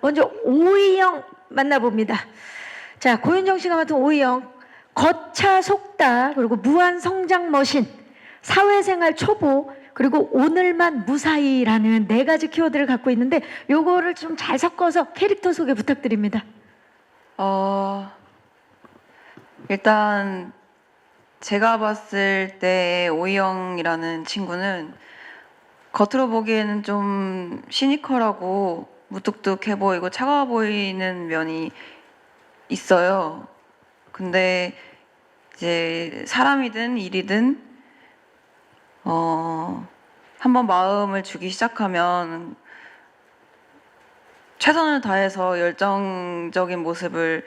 먼저 오이영 만나봅니다. 자, 고윤정 씨가 맡은 오이영, 거차 속다, 그리고 무한 성장 머신, 사회생활 초보, 그리고 오늘만 무사히라는 네 가지 키워드를 갖고 있는데 요거를 좀 잘 섞어서 캐릭터 소개 부탁드립니다. 어, 일단 제가 봤을 때 오이영이라는 친구는 겉으로 보기에는 좀 시니컬하고 무뚝뚝해 보이고 차가워 보이는 면이 있어요. 근데 이제 사람이든 일이든 어, 한번 마음을 주기 시작하면 최선을 다해서 열정적인 모습을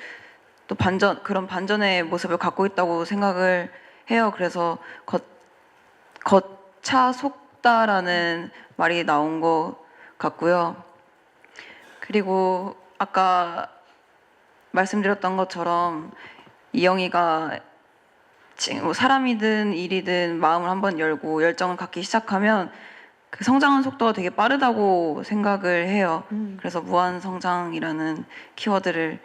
또 반전 그런 반전의 모습을 갖고 있다고 생각을 해요. 그래서 겉 겉차 속다라는 말이 나온 것 같고요. 그리고 아까 말씀드렸던 것처럼 이영이가 지- 뭐 사람이든 일이든 마음을 한번 열고 열정을 갖기 시작하면 그 성장하는 속도가 되게 빠르다고 생각을 해요. 음. 그래서 무한 성장이라는 키워드를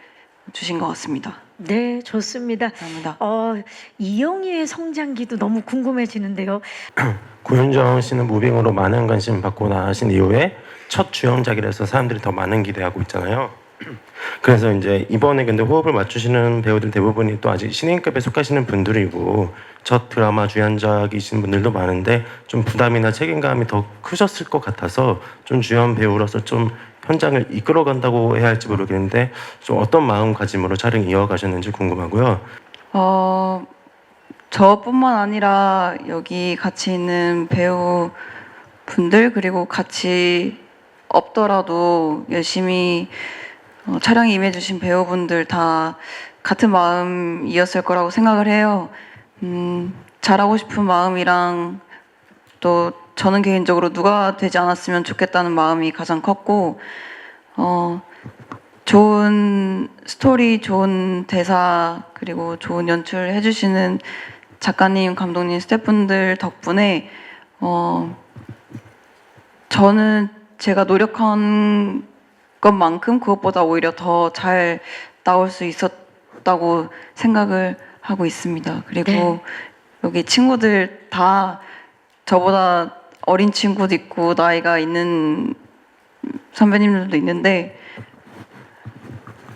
주신 것 같습니다. 네, 좋습니다. 감사합니다. 어, 이영희의 성장기도 너무 궁금해지는데요. 고윤정 씨는 무빙으로 많은 관심 받고 나신 이후에 첫 주연작이라서 사람들이 더 많은 기대하고 있잖아요. 그래서 이제 이번에 근데 호흡을 맞추시는 배우들 대부분이 또 아직 신인급에 속하시는 분들이고 첫 드라마 주연작이신 분들도 많은데 좀 부담이나 책임감이 더 크셨을 것 같아서 좀 주연 배우로서 좀 현장을 이끌어간다고 해야 할지 모르겠는데 좀 어떤 마음가짐으로 촬영 이어가셨는지 궁금하고요. 어, 저뿐만 아니라 여기 같이 있는 배우 분들 그리고 같이 없더라도 열심히 어, 촬영에 임해주신 배우분들 다 같은 마음이었을 거라고 생각을 해요. 음, 잘하고 싶은 마음이랑 또 저는 개인적으로 누가 되지 않았으면 좋겠다는 마음이 가장 컸고 어, 좋은 스토리, 좋은 대사 그리고 좋은 연출 해주시는 작가님, 감독님, 스태프분들 덕분에 어, 저는 제가 노력한 것만큼 그것보다 오히려 더 잘 나올 수 있었다고 생각을 하고 있습니다. 그리고 네. 여기 친구들 다 저보다 어린 친구도 있고 나이가 있는 선배님들도 있는데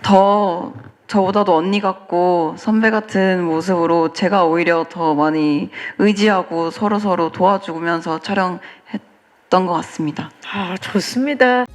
더 저보다도 언니 같고 선배 같은 모습으로 제가 오히려 더 많이 의지하고 서로 서로 도와주면서 촬영했던 것 같습니다. 아, 좋습니다.